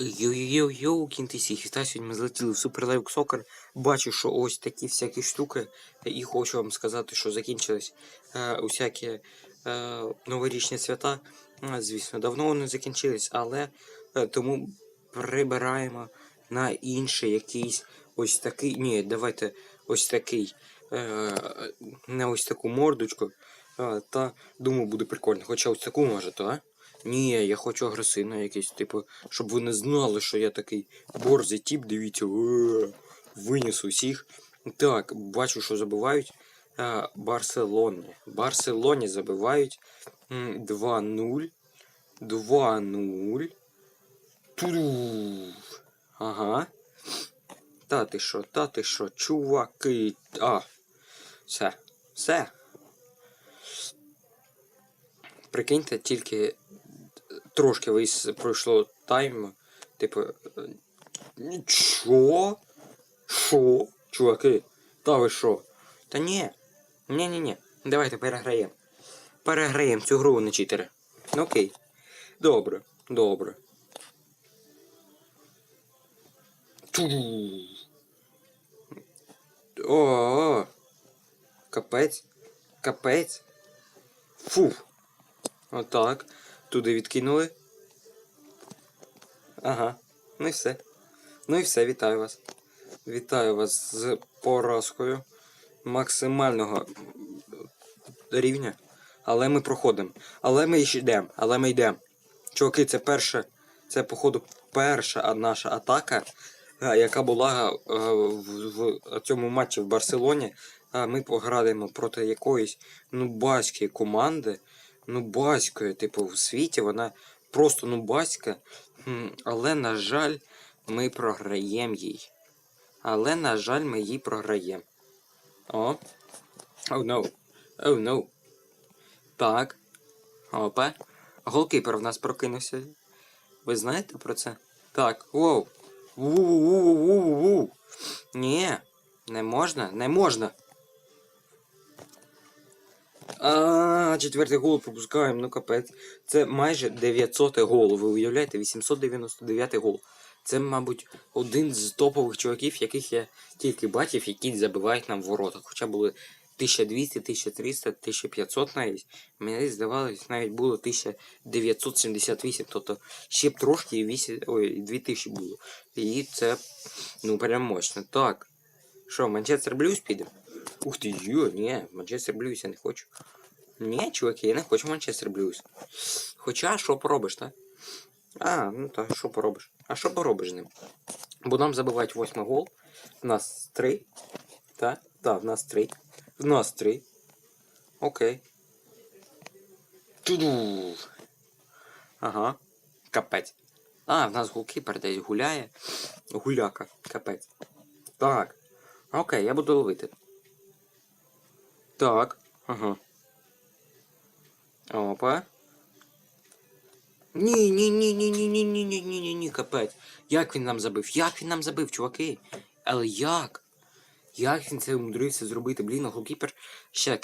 Йоу-йоу-йоу, кінтисі, хіста сьогодні ми злетіли в Super Live Soccer. Бачу, що ось такі всякі штуки. І хочу вам сказати, що закінчились е, усякі е, новорічні свята. Е, Звісно, давно вони закінчились, але е, тому прибираємо на інший якийсь ось такий. Ні, давайте ось такий. Е, не ось таку мордочку. Е, та думаю, буде прикольно. Хоча ось таку може, то, а? Ні, я хочу агресивно якийсь, типу, щоб ви не знали, що я такий борзий тип, дивіться, е, виніс усіх. Так, бачу, що забивають е, Барселоні. Барселоні забивають 2-0. 2-0. Туду. Ага. Та ти що, та ти що, чуваки. А. Все. Все. Прикиньте, тільки трошки вис пройшло тайм. Типу. е, Нічого? Що? Чуваки? Та ви що? Та ні. Ні-ні-ні. Давайте переграємо. Переграємо цю гру на читери. Ну, Окей. Добре, добре. Ту. О, капець. Капець. Фу. Отак. Туди відкинули. Ага. Ну і все. Ну і все, вітаю вас. Вітаю вас з поразкою максимального рівня. Але ми проходимо. Але ми йдемо. Але ми йдемо. Чуваки, це перша. Це, походу, перша наша атака, яка була в, в цьому матчі в Барселоні. А Ми пограємо проти якоїсь нубаської команди. Нубаської, типу, в світі вона просто нубаська. Але, на жаль, ми програємо їй. Але, на жаль, ми їй програємо. О. No. Oh no. Так. Опа. Голкіпер в нас прокинувся. Ви знаєте про це? Так. Воу. Ву-ву-ву-ву-ву. Ні. Не можна? Не можна. А, четвертий гол пропускаємо, ну капець. Це майже 900 гол. Ви уявляєте? 899 гол. Це, мабуть, один з топових чуваків, яких я тільки бачив, які забивають нам ворота. Хоча були 1200, 1300, 1500 навіть. Мені здавалось, навіть було 1978. Тобто ще б трошки і 8, ой, 2000 було. І це, ну, прям мощно. Так. Що, Манчестер Блюз піде? Ух ти, йо, ні, Манчестер Блюз я не хочу. Ні, чуваки, я не хочу Манчестер Блюз. Хоча, що поробиш, так? А, ну так, що поробиш? А що поробиш з ним? Бо нам забивають восьмий гол. В нас три. Так? Так, в нас три. В нас три. Окей. Туду. Ага. Капець. А, в нас голкіпер десь гуляє. Гуляка. Капець. Так. Окей, я буду ловити. Так. Ага. Опа. Ні, ні, ні, ні, ні, ні, ні, ні, ні, ні, ні, капець. Як він нам забив? Як він нам забив, чуваки? Але як? Як він це умудрився зробити? Блін, голкіпер ще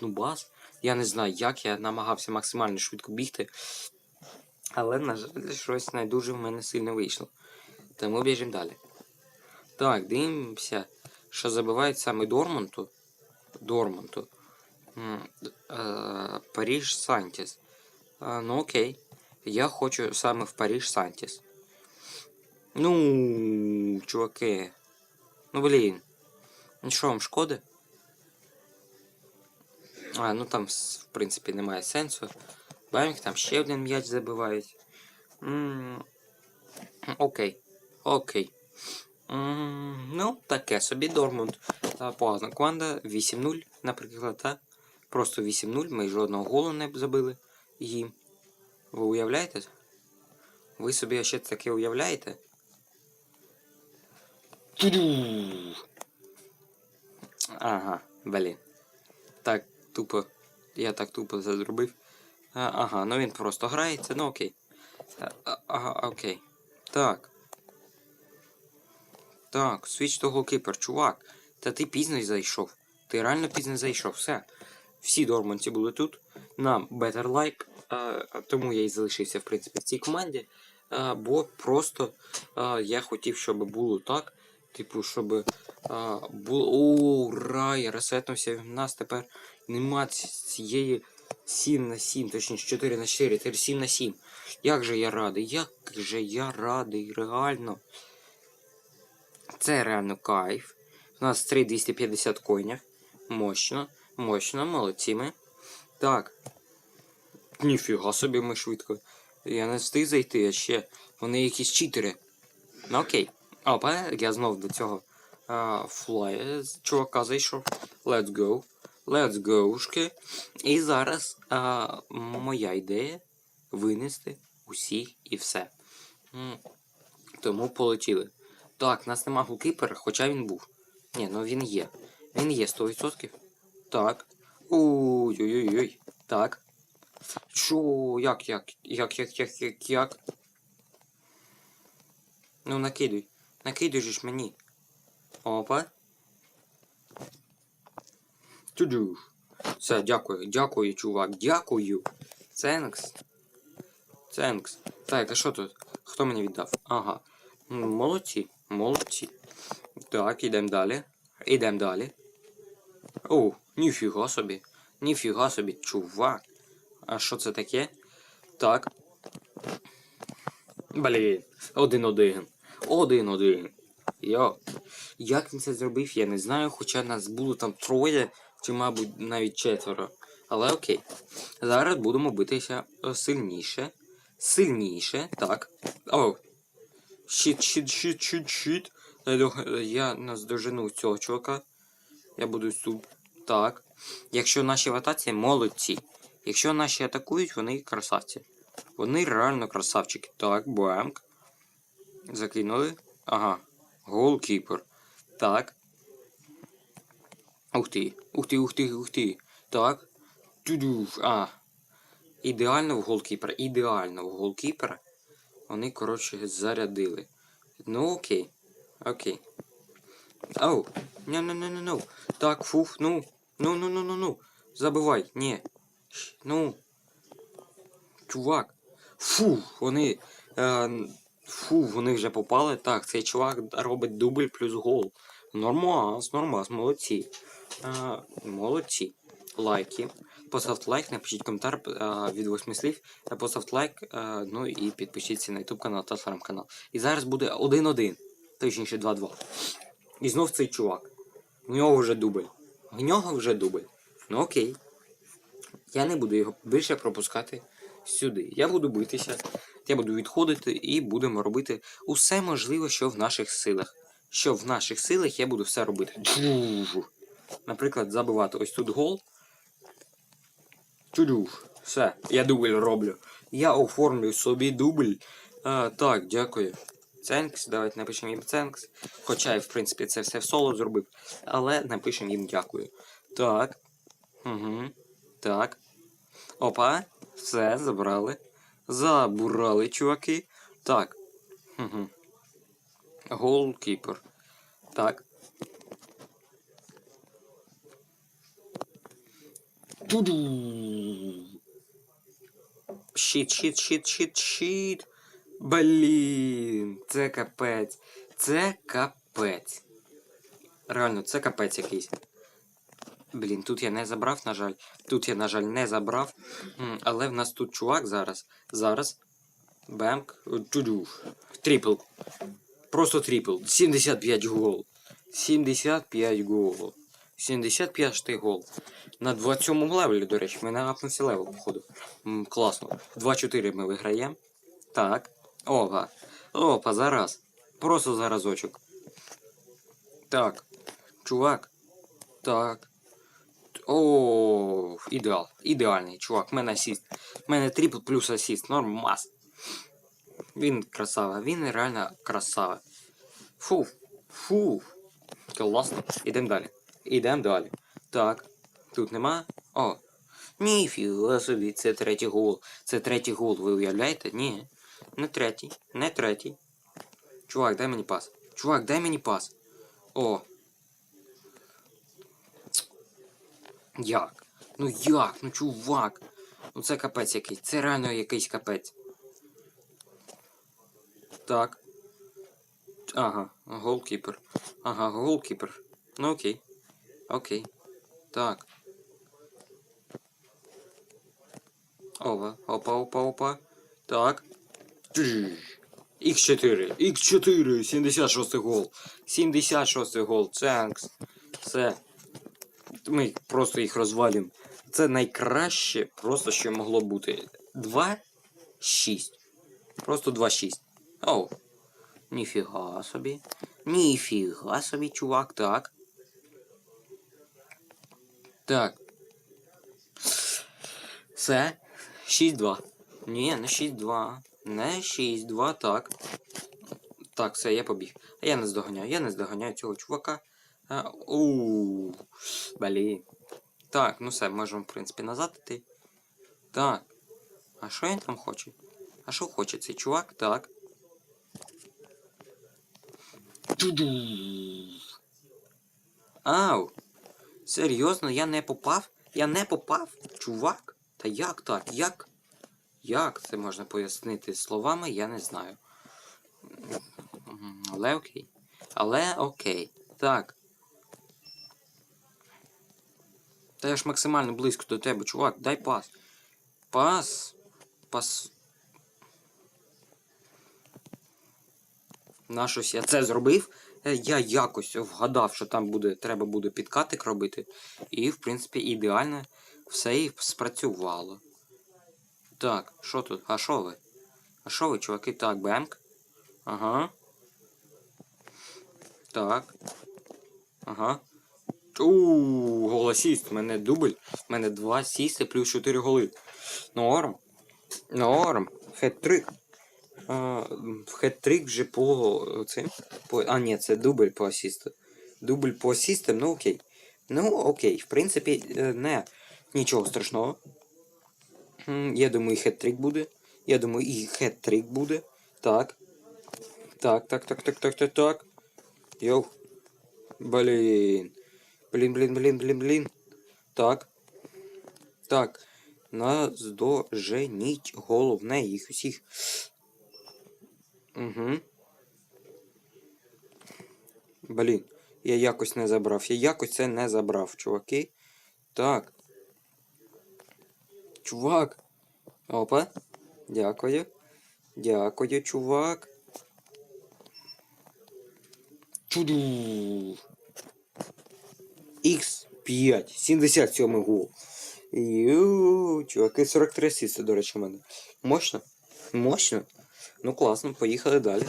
ну бас. Я не знаю, як я намагався максимально швидко бігти. Але, на жаль, щось не дуже в мене сильно вийшло. Тому біжимо далі. Так, дивимося, що забивають саме Дормонту. Дормонту. М, е, Сантіс. Ну окей. Я хочу саме в Паріж Сантіс. Ну, чуваки. Ну блін. Ну що вам шкода? А, ну там, в принципі, немає сенсу. Бамік там ще один м'яч забивають. М, Окей. Окей. М, Ну, таке собі Дормунд. Та Погана команда 8-0, наприклад, та? Просто 8-0, ми жодного голу не забили їм. Ви уявляєте? Ви собі ще таке уявляєте? Ага, блін. Так тупо. Я так тупо це зробив. А, ага, ну він просто грається, ну окей. Ага, окей. Так. Так, свіч то голкіпер, чувак. Та ти пізно зайшов. Ти реально пізно зайшов, все. Всі дорманці були тут. Нам better like. А, тому я і залишився, в принципі, в цій команді. А, бо просто а, я хотів, щоб було так. Типу, щоб а, було. О, ура! Я ресетнувся. В нас тепер нема цієї 7 на 7, точніше 4 на 4, тепер 7 на 7. Як же я радий, як же я радий, реально. Це реально кайф. У нас 3250 коїнів. Мощно, мощно, молодці ми. Так. Ніфіга собі ми швидко. Я не встиг зайти, а ще вони якісь читери. Ну окей. Опа, я знов до цього а, флая чувака зайшов. Let's go. Let's go, шки. І зараз а, моя ідея винести усіх і все. Тому полетіли. Так, нас нема голкіпера, хоча він був. Ні, ну він є. Він є 100%. Так. Ой-ой-ой. Так. Що? Як, як? Як, як, як, як, як? Ну накидуй. Накидуй же ж мені. Опа. Туду. Все, дякую, дякую, чувак, дякую. Ценкс. Ценкс. Так, а що тут? Хто мені віддав? Ага. Молодці, молодці. Так, ідемо далі. Ідемо далі. О, ніфіга собі. Ніфіга собі, чувак. А що це таке? Так. Блін. Один-один. Один-один. Йо. Як він це зробив, я не знаю, хоча нас було там троє, чи, мабуть, навіть четверо. Але окей. Зараз будемо битися е, сильніше. Сильніше. Так. О. Щит, щит, щит, щит, щит. Я наздожену цього чувака. Я буду тут. Так. Якщо наші в молодці. Якщо наші атакують, вони красавці. Вони реально красавчики. Так, бамк. Закинули. Ага. Голкіпер. Так. Ух ти. Ух ти, ух ти, ух ти. Так. Тюдюф. А. Ідеально в голкіпера. Ідеально в голкіпера. Вони, коротше, зарядили. Ну окей. Окей. Оу. не не не не ну Так, фуф, ну. Ну, ну, ну, ну, ну. Забивай. Ні. Ну. Чувак. Фу, вони. Е, фу, вони вже попали. Так, цей чувак робить дубль плюс гол. Нормас, нормас, молодці. Е, молодці. Лайки. Поставте лайк, напишіть коментар е, від 8 слів. Поставте лайк, е, ну і підпишіться на YouTube канал та телеграм-канал. І зараз буде 1-1. Точніше 2-2. І знов цей чувак. У нього вже дубль. У нього вже дубль. Ну окей. Я не буду його більше пропускати сюди. Я буду битися, я буду відходити і будемо робити усе можливе, що в наших силах. Що в наших силах я буду все робити. Наприклад, забивати ось тут гол. Все, я дубль роблю. Я оформлю собі дубль. А, так, дякую. Ценкс, давайте напишемо їм Ценкс. Хоча я, в принципі, це все в соло зробив. Але напишемо їм дякую. Так. Угу. Так. Опа. Все, забрали. Забурали, чуваки. Так. Угу. Голкіпер. Так. Щит, щит, щит, щит, щит. Блін, це капець. Це капець. Реально, це капець якийсь. Блін, тут я не забрав, на жаль. Тут я, на жаль, не забрав. Але в нас тут чувак зараз. Зараз. Бемк. Туду. Трипл. Просто трипл. 75 гол. 75 гол. 75 штий гол. На 27 левелі, до речі, ми на апнувся левел, походу. М, класно. 2-4 ми виграємо. Так. Опа. Опа, зараз. Просто заразочок. Так. Чувак. Так. О, ідеал. Ідеальний, чувак. У мене асіст. У мене трипл плюс асіст. Нормас. Він красава. Він реально красава. Фу. Фу. Класно. Ідемо далі. Ідемо далі. Так. Тут нема. О. Ніфіга собі, це третій гол. Це третій гол, ви уявляєте? Ні. Не третій. Не третій. Чувак, дай мені пас. Чувак, дай мені пас. О. Як? Ну як? Ну чувак. Ну це капець якийсь. Це реально якийсь капець. Так. Ага, голкіпер. Ага, голкіпер. Ну окей. Окей. Так. Опа, опа, опа, опа. Так. Х4. Х4. 76 гол. 76 гол. Ценкс. Все. Ми просто їх розвалюємо. Це найкраще, просто що могло бути. 2-6. Просто 2-6. Оу. Ніфіга собі. Ніфіга собі, чувак, так. Так. Все. 6-2. Ні, не 6-2. Не 6-2, так. Так, все, я побіг. А я не здоганяю, я не здоганяю цього чувака. А, у Блін. Так, ну все, можемо, в принципі, назад іти. Так. А що він там хоче? А що хоче цей чувак? Так. Ау. Серйозно, я не попав? Я не попав? Чувак? Та як так? Як? Як це можна пояснити словами, я не знаю. Але окей. Але окей. Так. Та я ж максимально близько до тебе, чувак, дай пас. Пас. Пас. На щось я це зробив. Е, Я якось вгадав, що там буде, треба буде підкатик робити. І, в принципі, ідеально все і спрацювало. Так, що тут? А що ви? А що ви, чуваки? Так, бемк. Ага. Так. Ага. Ууу, гол асіст. У мене дубль. У мене два асісти плюс 4 голи. Норм. Норм. Хет-трик. А, Хет-трик вже по цим. По... А, ні, це дубль по асісту. Дубль по асістам, ну окей. Ну окей, в принципі, е, не нічого страшного. Я думаю, і хет-трик буде. Я думаю, і хет-трик буде. Так. Так, так, так, так, так, так, так. Йоу. Блін. Блін, блін, блін, блін, блін. Так. Так. Наздоженіть головне їх усіх. Угу. Блін. Я якось не забрав. Я якось це не забрав, чуваки. Так. Чувак. Опа. Дякую. Дякую, чувак. Чуду. Х5. 77 гол. Йоу, чуваки, 43 асисти, до речі, у мене. Мощно? Мощно. Ну класно, поїхали далі.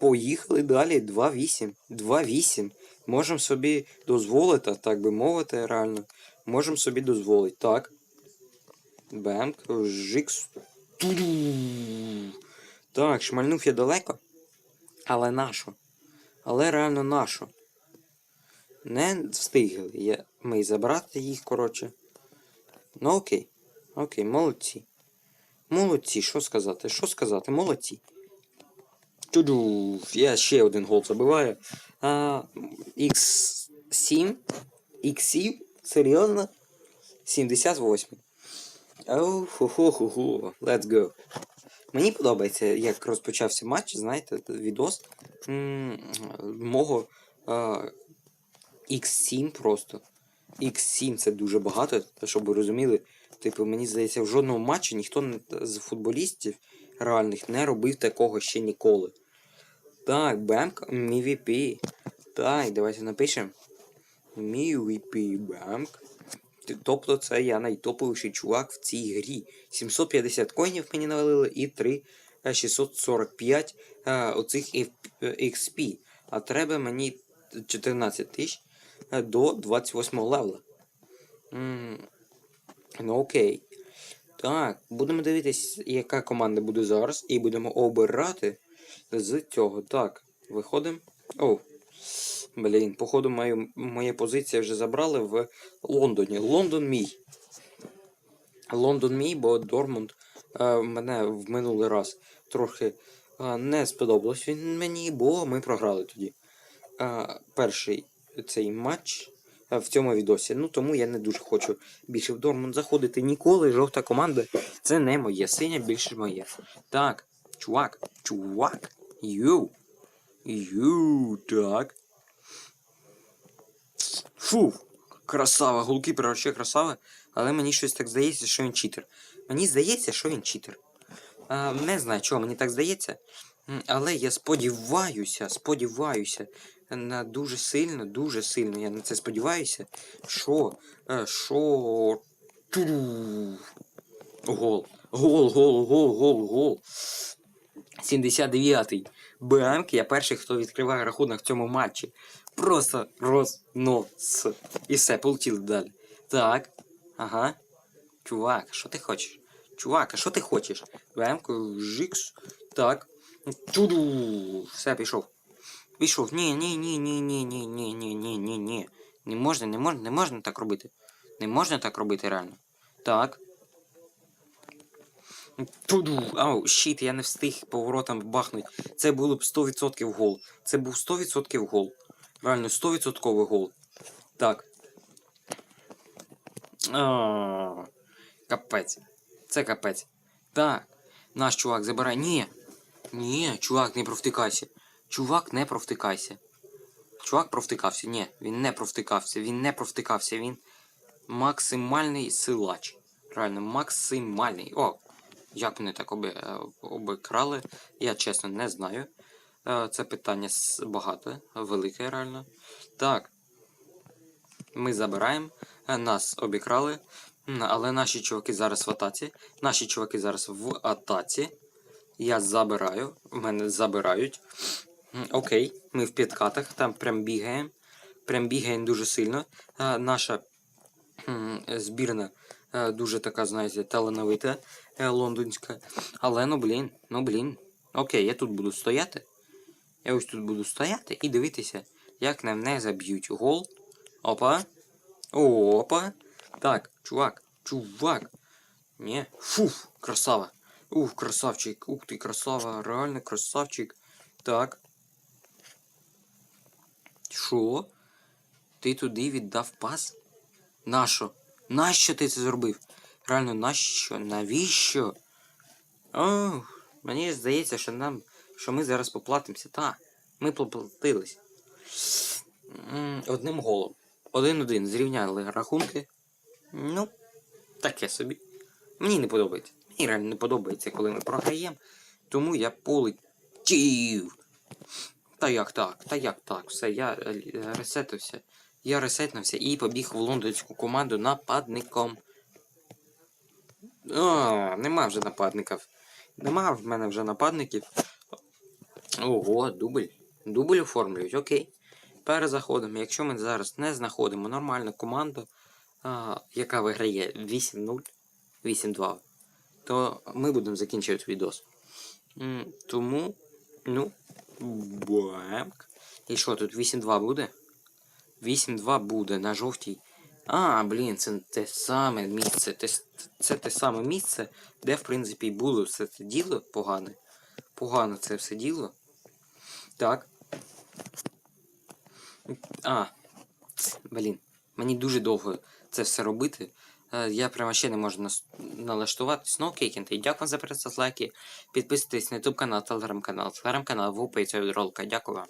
Поїхали далі. 2-8. 2-8. Можемо собі дозволити, так би мовити, реально. Можемо собі дозволити. Так. Бемк. Жикс. Так, шмальнув я далеко. Але нащо? Але реально нащо? Не встигли я, ми забрати їх, коротше. Ну окей. Окей, молодці. Молодці, що сказати? Що сказати? Молодці. Туду. Я ще один гол забиваю. А, X7. X7? Серйозно? 78. Оу, хо хо хо Let's go. Мені подобається, як розпочався матч, знаєте, відос мого а, X7 просто. X7 це дуже багато, щоб ви розуміли. Типу, мені здається, в жодному матчі ніхто з футболістів реальних не робив такого ще ніколи. Так, Бемк MVP. Так, давайте напишемо. MVP Бемк. Тобто це я найтоповіший чувак в цій грі. 750 коїнів мені навалили і 3 е, 645 е, оцих е, XP. А треба мені 14 тисяч е, до 28 левела. М, Ну окей. Так, будемо дивитись, яка команда буде зараз, і будемо обирати з цього. Так, виходимо. О, блін, походу, мою, моя позиція вже забрали в Лондоні. Лондон мій. Лондон мій, бо Дормунд е, мене в минулий раз трохи е, не сподобалось він мені, бо ми програли тоді. Е, перший цей матч е, в цьому відосі. Ну тому я не дуже хочу більше в Дормунд заходити ніколи. Жовта команда це не моє. Синя більше моє. Так, чувак, чувак, Йоу. Йоу, так. Фу, красава, голкіпер вообще красава, але мені щось так здається, що він читер. Мені здається, що він читер. А, не знаю, чого мені так здається. Але я сподіваюся, сподіваюся на дуже сильно, дуже сильно. Я на це сподіваюся, що. е, Що. Гол. Гол, гол, гол, гол, гол. 79-й. БМК, я перший, хто відкриває рахунок в цьому матчі. Просто рознос. І все, полетіли далі. Так. Ага. Чувак, що ти хочеш? Чувак, а що ти хочеш? БМК, жикс. Так. Туду. Все, пішов. Пішов. Ні, ні, ні, ні, ні, ні, ні, ні, ні, ні, ні. Не можна, не можна, не можна так робити. Не можна так робити реально. Так. Туду. Ау, щит, я не встиг поворотом бахнуть. Це було б 100% гол. Це був 100% гол. Реально, 100% гол. Так. А, Капець. Це капець. Так. Наш чувак забирай. Ні. Ні, чувак, не провтикайся. Чувак, не провтикайся. Чувак провтикався. Ні, він не провтикався. Він не провтикався. Він максимальний силач. Реально, максимальний. О, як мене так оби, е, я чесно не знаю. Е, Це питання багато, велике реально. Так. Ми забираємо. Е, Нас обікрали. Але наші чуваки зараз в атаці. Наші чуваки зараз в атаці. Я забираю. Мене забирають. Окей, ми в підкатах, там прям бігаємо. Прям бігаємо дуже сильно. Наша збірна дуже така, знаєте, талановита е, лондонська. Але ну блін, ну блін. Окей, я тут буду стояти. Я ось тут буду стояти і дивитися, як на мене заб'ють гол. Опа. Опа. Так, чувак, чувак. Ні. Фуф, красава. Ух, красавчик. Ух ти, красава. Реально красавчик. Так. Що? Ти туди віддав пас? Нащо? Нащо ти це зробив? Реально, нащо? Навіщо? О, мені здається, що нам. що ми зараз поплатимося. Так, ми поплатились. Одним голом. Один-один. Зрівняли рахунки. Ну, таке собі. Мені не подобається. Мені реально не подобається, коли ми програємо. Тому я полетів. Та як так? Та як так? Все, я ресетився. Я ресетнувся і побіг в лондонську команду нападником. О, нема вже нападників. Нема в мене вже нападників. Ого, дубль. Дубль оформлюють, окей. Перезаходимо. Якщо ми зараз не знаходимо нормальну команду, а, яка виграє 8-0, 8-2, то ми будемо закінчувати відос. Тому, ну, бамк. І що тут 8-2 буде? 8-2 буде на жовтій. А, блін, це те саме місце. Те, це те саме місце, де, в принципі, і було все це діло погане. Погано це все діло. Так. А. Блін. Мені дуже довго це все робити. Е, Я прямо ще не можу налаштуватись. Ну окей, кінти. Дякую за перегляд, лайки. Підписуйтесь на YouTube канал, телеграм-канал, телеграм-канал в описі цього ролика. Дякую вам.